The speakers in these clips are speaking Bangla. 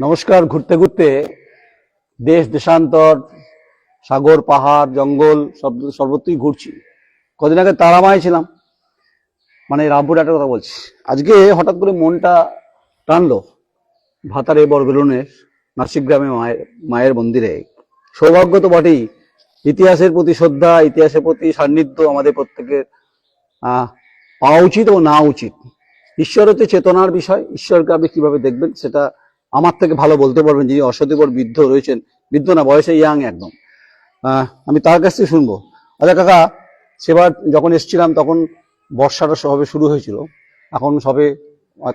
নমস্কার ঘুরতে ঘুরতে দেশ, দেশান্তর, সাগর, পাহাড়, জঙ্গল, সব সর্বত্রই ঘুরছি। কদিন আগে তারামায় ছিলাম। মানে রামপুর একটা কথা বলছি। আজকে হঠাৎ করে মনটা টানলো ভাতারে বরবেলুনের নাসিক গ্রামে মায়ের মায়ের মন্দিরে। সৌভাগ্য তো বটেই। ইতিহাসের প্রতি শ্রদ্ধা, ইতিহাসের প্রতি সান্নিধ্য আমাদের প্রত্যেকের পাওয়া উচিত ও না উচিত। ঈশ্বর হচ্ছে চেতনার বিষয়। ঈশ্বরকে আপনি কীভাবে দেখবেন সেটা আমার থেকে ভালো বলতে পারবেন যিনি অসতিপর বৃদ্ধ রয়েছেন। বৃদ্ধ না বয়সে ইয়াং একদম। আমি তার কাছ থেকে শুনব। আচ্ছা কাকা সেবার যখন এসছিলাম তখন বর্ষাটা সবে শুরু হয়েছিল। এখন সবে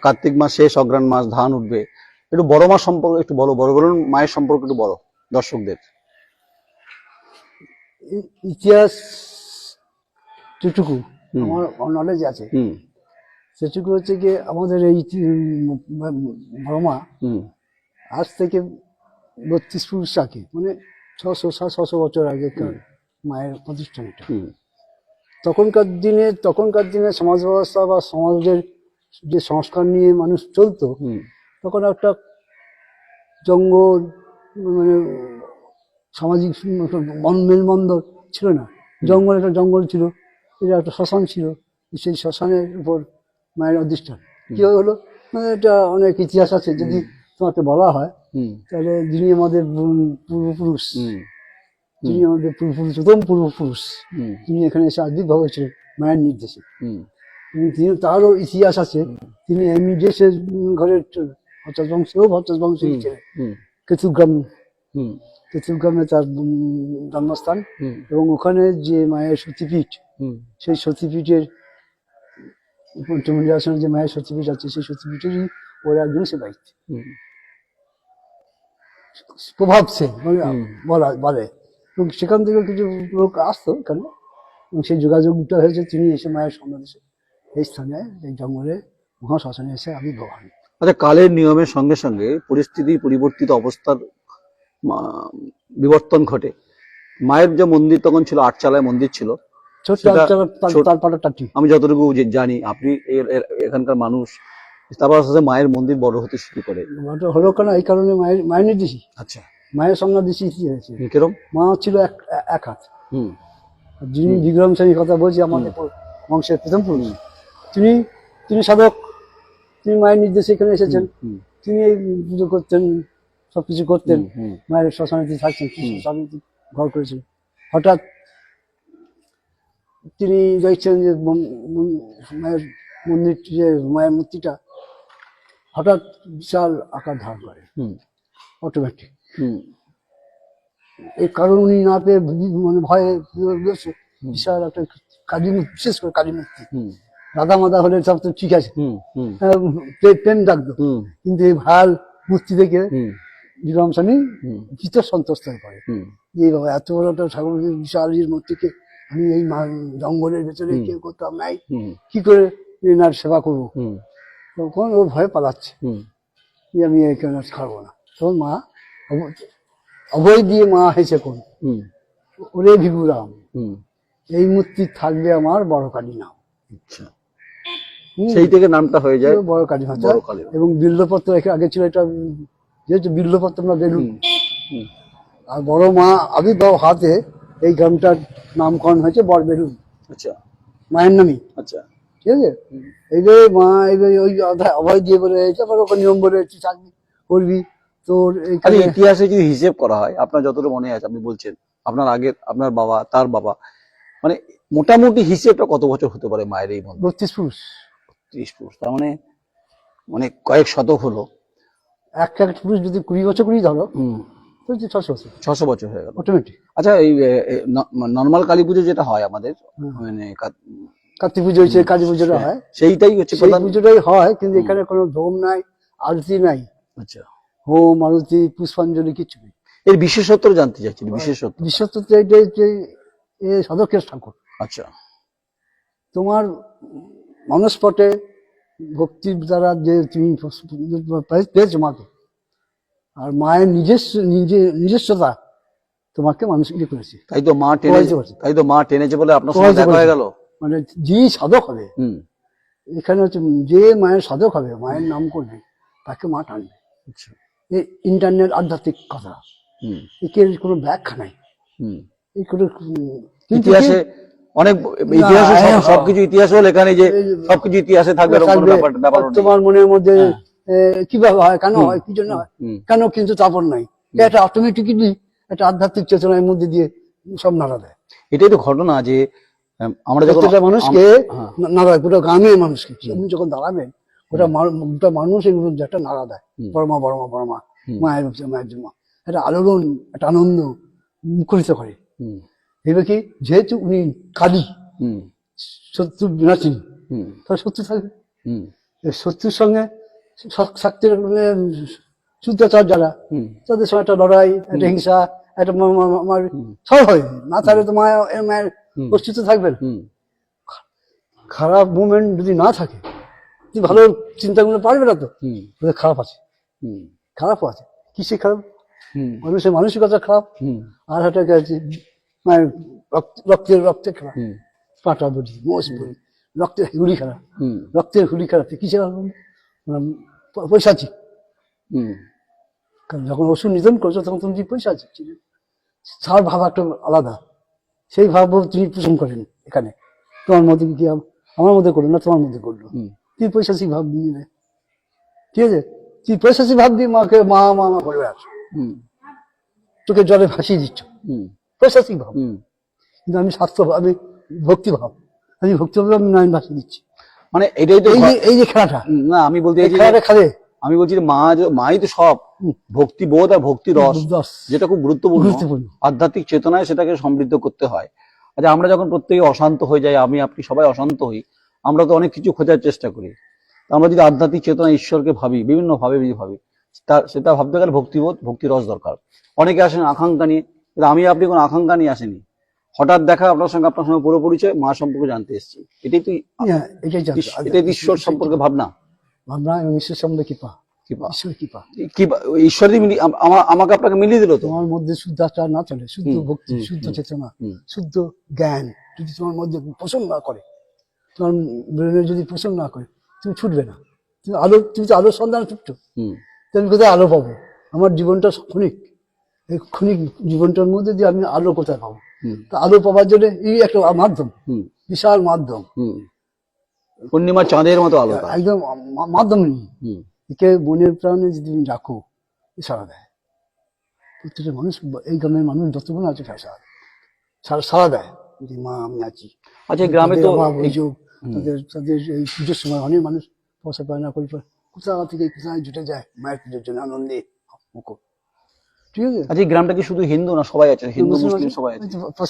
কার্তিক মাস শেষ অগ্রাণ মাস ধান উঠবে। একটু বড় মাস সম্পর্কে একটু বলো বড় বলুন মায়ের সম্পর্কে একটু বড় দর্শকদের। ইতিহাস যেটুকু আমার নলেজ আছে। হুম। সেটুকু হচ্ছে গিয়ে আমাদের এই হুম। আজ থেকে বত্রিশ পুরুষ আগে মানে ছশো ছশো বছর আগেকার মায়ের প্রতিষ্ঠান এটা হুম। তখনকার দিনে তখনকার দিনে সমাজ ব্যবস্থা বা সমাজের যে সংস্কার নিয়ে মানুষ চলতো তখন একটা জঙ্গল মানে সামাজিক বন মেলবন্দর ছিল না। জঙ্গল একটা জঙ্গল ছিল এটা একটা শ্মশান ছিল সেই শ্মশানের উপর মায়ের অধিষ্ঠান। কি হলো? মানে এটা অনেক ইতিহাস আছে যদি তোমাকে বলা হয় তাহলে যিনি আমাদের পূর্বপুরুষ যিনি আমাদের পূর্বপুরুষ প্রথম পূর্বপুরুষ তিনি এখানে এসে আবির্ভাব হয়েছিলেন মায়ের নির্দেশে। তিনি তারও ইতিহাস আছে তিনি এমনি দেশের ঘরের ভট্টাচ বংশেও ভট্টাচ বংশেই ছিলেন। কেতুগ্রাম কেতুগ্রামে তার জন্মস্থান এবং ওখানে যে মায়ের সতীপীঠ সেই সতীপীঠের পঞ্চমন্দির আসনে যে মায়ের সতীপীঠ আছে সেই সতীপীঠেরই ওরা একজন সেবায়িত প্রভাব সে মানে। বলা বলে। এবং সেখান থেকে কিছু লোক আসতো এখানে এবং সেই যোগাযোগটা হয়েছে তিনি এসে মায়ের সমাবেশে এই স্থানে এই জঙ্গলে মহাশ্মশানে এসে আবির্ভাব হন আচ্ছা কালের নিয়মের সঙ্গে সঙ্গে পরিস্থিতি পরিবর্তিত অবস্থার বিবর্তন ঘটে। মায়ের যে মন্দির তখন ছিল আটচালায় মন্দির ছিল। আমি যতটুকু জানি আপনি এখানকার মানুষ তারপর আস্তে মায়ের মন্দির বড় হতে শুরু করে হলো কেন? এই কারণে মায়ের মায়ের নির্দেশী আচ্ছা। মায়ের কি হয়েছে। কিরম? মা ছিল এক এক হাত। হুম। যিনি বিক্রম সেনের কথা বলছি আমাদের বংশের প্রথম পুরুষ। তিনি তিনি সাধক। তিনি মায়ের নির্দেশে এখানে এসেছেন। তিনি এই পুজো করতেন সবকিছু করতেন। মায়ের শ্মশানে তিনি থাকছেন শ্মশানে ঘর করেছেন হঠাৎ তিনি দেখছেন যে মায়ের মন্দির যে মায়ের মূর্তিটা হঠাৎ বিশাল আকার ধারণ করে। অটোমেটিক হুম। এই কারণ উনি না পেয়ে মানে ভয়ে বিশাল একটা কালী মূর্তি বিশেষ করে কালী মূর্তি হুম। রাধা মাদা হলে সব তো ঠিক আছে। হুম প্রেম ডাকতো কিন্তু এই ভালো মূর্তি দেখে স্বামী হুম। সন্তুষ্ট হয়ে পড়ে। যে এত বড় একটা ঠাকুর বিশাল মূর্তিকে আমি এই জঙ্গলের ভেতরে কেউ করতাম নাই। কি করে এনার সেবা করব? তখন ও ভয় পালাচ্ছে। যে আমি এখানে আর ছাড়বো না? তখন মা অভয় দিয়ে মা হেসে কোন ওরে ভিগুরাম এই মূর্তি থাকবে আমার বড় কালী নাম। আচ্ছা। সেই থেকে নামটা হয়ে যায় বড় কালী ভাষা। এবং বিল্লপত্র আগে ছিল এটা যেহেতু বিল্লপত্র আমরা বেলুন। আর বড় মা আবির্ভাব হাতে এই গ্রামটার নামকরণ হয়েছে বড় বেলুন আচ্ছা। মায়ের নামই। আচ্ছা। ঠিক আছে? এই যে মা এই যে ওই অভয় দিয়ে বলে রয়েছে আবার ওখানে নিয়ম বলে হচ্ছে চাকরি করবি তোর আরে এইখানে ইতিহাসে যদি হিসেব করা হয়? আপনার যতটা মনে আছে আপনি বলছেন। আপনার আগের আপনার বাবা তার বাবা। মানে মোটামুটি হিসেবটা কত বছর হতে পারে মায়ের এই মন্দির? বত্রিশ পুরুষ। বত্রিশ পুরুষ। তার মানে মানে কয়েক শতক হলো। এক এক পুরুষ যদি কুড়ি বছর কুড়ি ধরো তো ছশো বছর। ছশো বছর হয়ে গেল। অটোমেটিক আচ্ছা এই নর্মাল কালী পুজো যেটা হয় আমাদের মানে কার্তিক পুজো হয়েছে কালী পুজোটা হয়। সেইটাই হচ্ছে প্রধান পুজোটাই হয় কিন্তু এখানে কোনো ধোম নাই আরতি নাই। আচ্ছা। হোম আরতি পুষ্পাঞ্জলি কিছু নেই। এর বিশেষত্ব জানতে চাচ্ছি বিশেষত্ব। বিশ্বত এটাই যে এ সাধকের ঠাকুর। আচ্ছা। তোমার মানসপটে ভক্তির দ্বারা যে তুমি পেয়েছ মাকে আর মায়ের নিজস্ব নিজে নিজস্বতা তোমাকে মানুষ ইয়ে করেছে। তাই তো মা টেনে তাই তো মা টেনেছে বলে আপনার সঙ্গে দেখা হয়ে গেল? মানে যে সাধক হবে এখানে হচ্ছে যে মায়ের সাধক হবে মায়ের নাম করবে তাকে মা টানবে। আচ্ছা। এই ইন্টারনেট আধ্যাত্মিক কথা। এর কোনো ব্যাখ্যা নাই। হুম। এই কোনো ইতিহাসে অনেক ইতিহাসে হ্যাঁ, সবকিছু ইতিহাসে লেখা নেই যে সবকিছু ইতিহাসে থাকবে ব্যাপার তোমার মনের মধ্যে এ, কীভাবে হয় কেন হয় কি জন্য হয়? কেন কিন্তু তারপর নাই? এটা অটোমেটিক্যালি একটা আধ্যাত্মিক চেতনার মধ্যে দিয়ে সব নাড়া দেয়। এটাই তো ঘটনা যে আমরা যখন মানুষকে হ্যাঁ। নাড়া গোটা গ্রামের মানুষকে। আপনি যখন দাঁড়াবেন গোটা গোটা মানুষ এগুলো একটা নাড়া দেয়। বড়মা বড়মা বড়মা মায়ের মায়ের জন্য। একটা আলোড়ন একটা আনন্দ মুখরিত করে। এবার কি যেহেতু উনি কালী শত্রু হুম। তার শত্রু থাকবে। শত্রুর সঙ্গে শক্তির মানে শুদ্ধাচার যারা হুম। তাদের সঙ্গে একটা লড়াই একটা হিংসা একটা আমার সব হয়। না তাহলে তো মায়ের মায়ের অস্তিত্ব থাকবে না। খারাপ মুভমেন্ট যদি না থাকে তুই ভালো চিন্তা করতে পারবে না তো খারাপ আছে। খারাপও আছে। কিসে খারাপ? মানুষের মানসিকতা খারাপ। আর একটা আছে মায়ের রক্তের রক্তের খারাপ। পাটা বলি মোষ বলি রক্তের হুলি খারাপ। রক্তের হুলি খারাপ। কিসে খারাপ পয়সাচি হুম কারণ যখন ওষুধ নিধন করছ তখন তুমি পয়সা ছিলে তার ভাব একটা আলাদা সেই ভাব তিনি পোষণ করেন এখানে তোমার মধ্যে কি আমার মধ্যে করল না তোমার মধ্যে করল হুম তুই পয়সাসী ভাব নিয়ে ঠিক আছে তুই পয়সাসী ভাব দিয়ে মাকে মা মা মা করে হুম তোকে জলে ভাসিয়ে দিচ্ছ হুম পয়সাসী ভাব হুম কিন্তু আমি স্বার্থ আমি ভক্তি ভাব আমি ভক্তি ভাবে আমি নয়ন ভাসিয়ে দিচ্ছি মানে এটাই তো এই যে এই যে খেলাটা? না আমি বলতে এই চাইছি যে- খেলাটা খেলে আমি বলছি যে মা মাই তো সব। ভক্তি বোধ আর ভক্তি রস যেটা খুব গুরুত্বপূর্ণ। আধ্যাত্মিক চেতনায় সেটাকে সমৃদ্ধ করতে হয়। আচ্ছা আমরা যখন প্রত্যেকে অশান্ত হয়ে যাই আমি আপনি সবাই অশান্ত হই আমরা তো অনেক কিছু খোঁজার চেষ্টা করি। আমরা যদি আধ্যাত্মিক চেতনা ঈশ্বরকে ভাবি বিভিন্ন ভাবে যদি ভাবি তা- সেটা ভাবতে গেলে ভক্তিবোধ ভক্তি রস দরকার। অনেকে আসেন আকাঙ্ক্ষা নিয়ে আমি আপনি কোনো আকাঙ্ক্ষা নিয়ে আসেনি হঠাৎ দেখা আপনার সঙ্গে আপনার সঙ্গে পুরো পরিচয় মা সম্পর্কে জানতে এসেছি। এটাই তুই হ্যাঁ, এটাই ঈশ্বর সম্পর্কে ভাবনা। ভাবনা এবং ঈশ্বর সম্বন্ধে কৃপা। কৃপা। ঈশ্বর কৃপা। কি ঈশ্বরই মিলি আমাকে আপনাকে মিলিয়ে দিল তোমার মধ্যে শুদ্ধাচার না চলে শুদ্ধ ভক্তি শুদ্ধ চেতনা। শুদ্ধ জ্ঞান যদি তোমার মধ্যে পোষণ না করে তোমার ব্রেনে যদি পোষণ না করে তুমি ছুটবে না। তুমি আলো তুমি তো আলোর সন্ধান ছুটছো। কোথায় আলো পাবো? আমার জীবনটা ক্ষণিক। এই ক্ষণিক জীবনটার মধ্যে দিয়ে আমি আলো কোথায় পাবো? আলো পাওয়ার জন্য এই একটা মাধ্যম বিশাল মাধ্যম। পূর্ণিমা চাঁদের মতো আলো একদম মাধ্যম একে মনের প্রাণে যদি তুমি রাখো সারা দেয়। প্রত্যেকটা মানুষ এই গ্রামের মানুষ যতক্ষণ আছে সারা দেয়। সারা সারা দেয় যে মা আমি আছি। আচ্ছা এই গ্রামে তাদের তো অভিযোগ তাদের তাদের এই পুজোর সময় অনেক মানুষ পয়সা পায় না করি পায়। কোথা থেকে কোথায় জুটে যায়? মায়ের পুজোর জন্য আনন্দে মুখো। ঠিক আছে? আচ্ছা এই গ্রামটা কি শুধু হিন্দু না সবাই আছে? হিন্দু মুসলিম সবাই আছে।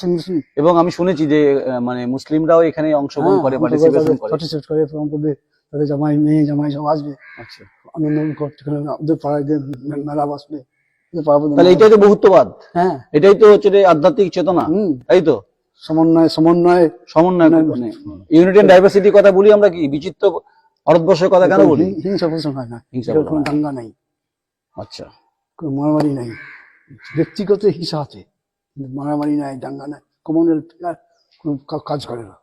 মুসলিম এবং আমি শুনেছি যে মানে মুসলিমরাও এখানে অংশগ্রহণ করে পার্টিসিপেশন করে পার্টিসিপেট করে। প্রোগ্রাম করবে তাদের জামাই মেয়ে জামাই সব আসবে। আচ্ছা। করতে ওদের পাড়ায় মেলা বসবে। তাহলে এটাই তো বহুত্ববাদ। হ্যাঁ। এটাই তো হচ্ছে আধ্যাত্মিক চেতনা। হুম। তাই তো? সমন্বয় সমন্বয় সমন্বয় মানে ইউনিটি এন্ড ডাইভার্সিটির কথা বলি আমরা কি? বিচিত্র ভারতবর্ষের কথা কেন বলি? হিংসা পোষণ হয় না। হিংসা কোনো হয় না। দাঙ্গা নাই। আচ্ছা। কোনো মারামারি নাই। ব্যক্তিগত হিংসা আছে কিন্তু মারামারি নাই দাঙ্গা নাই কমনওয়েলথ কোনো কাজ করে না।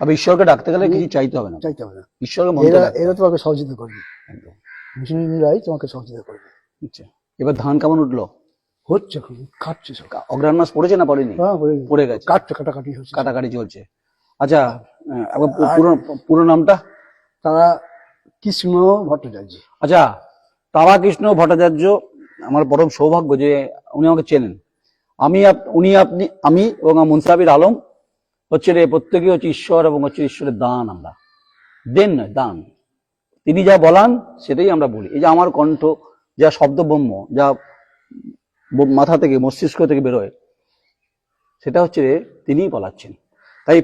তবে ঈশ্বরকে ডাকতে গেলে কিছু চাইতে হবে না। চাইতে হবে না। ঈশ্বরকে এরা এরা তোমাকে সহযোগিতা করবে। একদম। মুসলিমরাই তোমাকে সহযোগিতা করবে। আচ্ছা। এবার ধান কেমন উঠল? হচ্ছে এখন কাটছে সব। অগ্রহায়ণ মাস পড়েছে না পড়েনি? হ্যাঁ পড়ে গেছে। কাটছে কাটাকাটি হচ্ছে। কাটাকাটি চলছে। আচ্ছা পুরো পুরো নামটা? তারা কৃষ্ণ ভট্টাচার্য। আচ্ছা তারাকৃষ্ণ ভট্টাচার্য আমার পরম সৌভাগ্য যে উনি আমাকে চেনেন। আমি উনি আপনি, আমি এবং মুনসাবির আলম হচ্ছে রে প্রত্যেকে হচ্ছে ঈশ্বর এবং হচ্ছে ঈশ্বরের দান আমরা। দেন নয়, দান। তিনি যা বলান সেটাই আমরা বলি। এই যে আমার কণ্ঠ, যা শব্দব্রহ্ম যা মাথা থেকে, মস্তিষ্ক থেকে বেরোয়, সেটা হচ্ছে তিনিই বলাচ্ছেন। তাই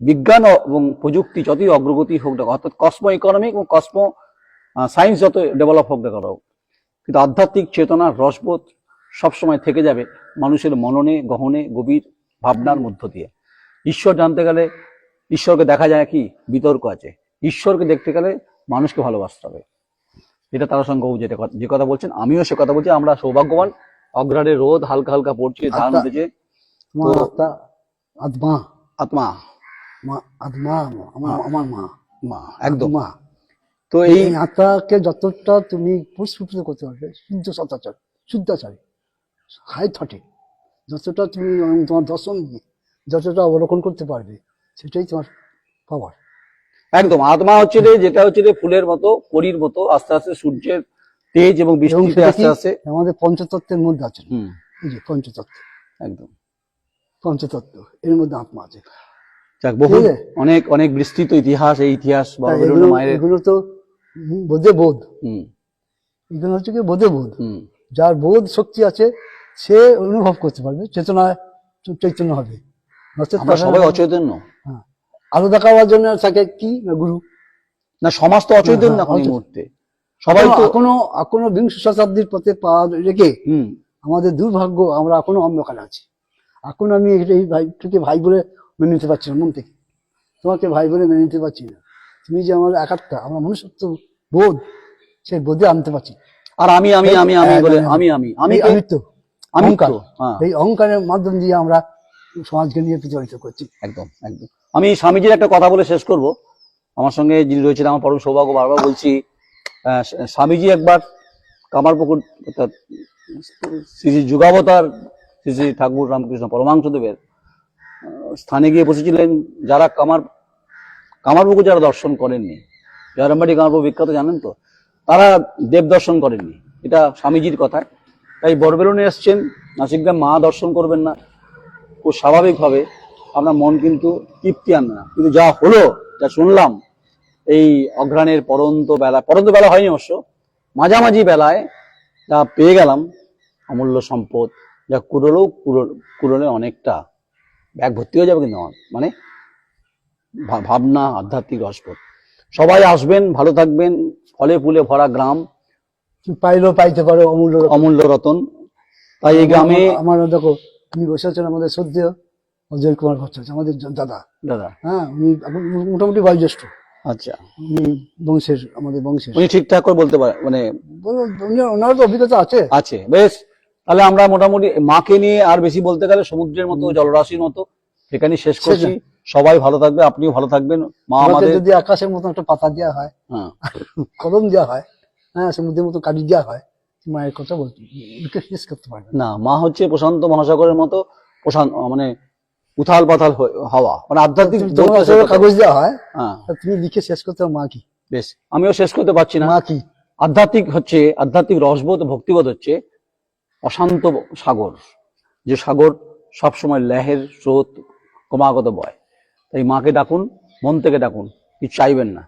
বিজ্ঞান এবং প্রযুক্তি যতই অগ্রগতি হোক না অর্থাৎ কসমো ইকোনমিক এবং কসমো সায়েন্স যত ডেভেলপ হোক না কেন কিন্তু আধ্যাত্মিক চেতনার রসবোধ সবসময় থেকে যাবে মানুষের মননে গহনে গভীর ভাবনার মধ্য দিয়ে। ঈশ্বর জানতে গেলে ঈশ্বরকে দেখা যায় কি? বিতর্ক আছে। ঈশ্বরকে দেখতে গেলে মানুষকে ভালোবাসতে হবে। এটা তার সঙ্গে যেটা কথা- যে কথা বলছেন আমিও সে কথা বলছি আমরা সৌভাগ্যবান। অগ্রারে রোদ হালকা হালকা পড়ছে ধান উঠেছে আত্মা আত্মা আত্মা। আমার মা। মা। একদম। মা। তো এই আত্মাকে যতটা তুমি পরিস্ফুটিত করতে পারবে শুদ্ধ সদাচার শুদ্ধাচারী হাই থটে যতটা তুমি তোমার দর্শন যতটা অবলোকন করতে পারবে সেটাই তোমার পাওয়ার একদম আত্মা হচ্ছে রে যেটা হচ্ছে রে ফুলের মতো পরীর মতো আস্তে আস্তে সূর্যের তেজ এবং বৃষ্টিতে আস্তে আস্তে। আমাদের পঞ্চতত্ত্বের মধ্যে আছে। এই যে পঞ্চতত্ত্ব। একদম। পঞ্চতত্ত্ব এর মধ্যে আত্মা আছে। যাক বহু অনেক অনেক বিস্তৃত ইতিহাস এই ইতিহাস এগুলো মায়ের। এগুলো তো বোধে বোধ। হুম। এগুলো হচ্ছে কি বোধে বোধ। হুম। যার বোধ শক্তি আছে সে অনুভব করতে পারবে চেতনা চৈতন্য হবে। সবাই অচৈতন্য। হ্যাঁ। আলো দেখাবার জন্য থাকে কি না গুরু? না সমাজ তো অচৈতন্য হ্যাঁ, এখন মুহূর্তে। সবাই তো এখনও এখনও বিংশ শতাব্দীর পথে পা রেখে হুম। আমাদের দুর্ভাগ্য আমরা এখনও অন্ধকারে আছি। এখন আমি এই- ভাইটাকে ভাই বলে মেনে নিতে পারছি না মন থেকে। তোমাকে ভাই বলে মেনে নিতে পারছি না। তুমি যে আমার একাত্মা আমার মনুষ্যত্ব বোধ সেই বোধে আনতে পারছি। আর আমি আমি আমি আমি হ্যাঁ, বলে হ্যাঁ, আমি আমি আমি আমি। তো হ্যাঁ। এই অহংকারের মাধ্যম দিয়ে আমরা সমাজকে নিয়ে প্রচারিত করছি। একদম একদম। আমি স্বামীজির একটা কথা বলে শেষ করব। আমার সঙ্গে যিনি রয়েছেন আমার পরম সৌভাগ্য বারবার বলছি স্বামীজি একবার কামারপুকুর অর্থাৎ শ্রী শ্রী যুগাবতার শ্রী শ্রী ঠাকুর রামকৃষ্ণ পরমাংশদেবের স্থানে গিয়ে বসেছিলেন। যারা কামার কামারপুকুর যারা দর্শন করেননি জয়রামবাড়ি কামারপুকুর বিখ্যাত, জানেন তো? তারা দেব দর্শন করেননি। এটা স্বামীজির কথা। তাই বরবেলুনে এসছেন নাসিকগ্রাম মা দর্শন করবেন না। খুব স্বাভাবিকভাবে আপনার মন কিন্তু তৃপ্তি আন না। কিন্তু যা হলো, যা শুনলাম, এই অঘ্রাণের পরন্ত বেলা পরন্ত বেলা হয়নি অবশ্য, মাঝামাঝি বেলায় যা পেয়ে গেলাম, অমূল্য সম্পদ, যা কুড়োলেও কুড়ো- কুড়োলে অনেকটা। ব্যাগ ভর্তি হয়ে যাবে কিন্তু আমার মানে ভাবনা আধ্যাত্মিক রসবোধ। সবাই আসবেন ভালো থাকবেন। ফলে ফুলে ভরা গ্রাম। তুমি পাইলেও পাইতে পারো অমূল্য অমূল্য রতন। তাই এই গ্রামে আমার দেখো তুমি বসে আছেন আমাদের শ্রদ্ধেয় অজয় কুমার ভট্টাচার্য আমাদের দাদা। দাদা। হ্যাঁ উনি মোটামুটি বয়োজ্যেষ্ঠ। আচ্ছা। উনি বংশের আমাদের বংশের। উনি ঠিকঠাক করে বলতে পারে মানে ওনার তো অভিজ্ঞতা আছে। আছে বেশ। তাহলে আমরা মোটামুটি মাকে নিয়ে আর বেশি বলতে গেলে সমুদ্রের মতো জলরাশির মতো সেখানে শেষ করছি। সবাই ভালো থাকবে আপনিও ভালো থাকবেন। মা আমাদের যদি আকাশের মতো একটা পাতা দেওয়া হয় হ্যাঁ। কলম দেওয়া হয় হ্যাঁ সমুদ্রের মতো কাটি দেওয়া হয় মায়ের কথা বলতে করতে পারবে না। মা হচ্ছে প্রশান্ত মহাসাগরের মতো প্রশান্ত মানে উথাল পাথাল হাওয়া। মানে আধ্যাত্মিক কাগজ দেওয়া হয় হ্যাঁ। তুমি লিখে শেষ করতে পারো মা কি? বেশ আমিও শেষ করতে পারছি না। মা কি? আধ্যাত্মিক হচ্ছে আধ্যাত্মিক রসবোধ ভক্তিবোধ হচ্ছে অশান্ত সাগর যে সাগর সবসময় লেহের স্রোত ক্রমাগত বয়। তাই মাকে ডাকুন মন থেকে ডাকুন কিছু চাইবেন না।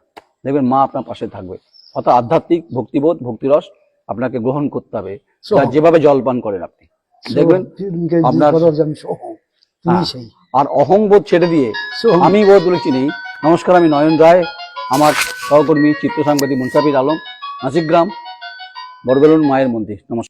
দেখবেন মা আপনার পাশে থাকবে। অর্থাৎ আধ্যাত্মিক ভক্তিবোধ ভক্তিরস আপনাকে গ্রহণ করতে হবে। যেভাবে জল পান করেন আপনি। দেখবেন আপনার হ্যাঁ। আর অহংবোধ ছেড়ে দিয়ে আমি বোধ বলেছি নেই। নমস্কার আমি নয়ন রায় আমার সহকর্মী চিত্র সাংবাদিক মুনসাফির আলম নাসিকগ্রাম বরবেলুন মায়ের মন্দির। নমস্কার।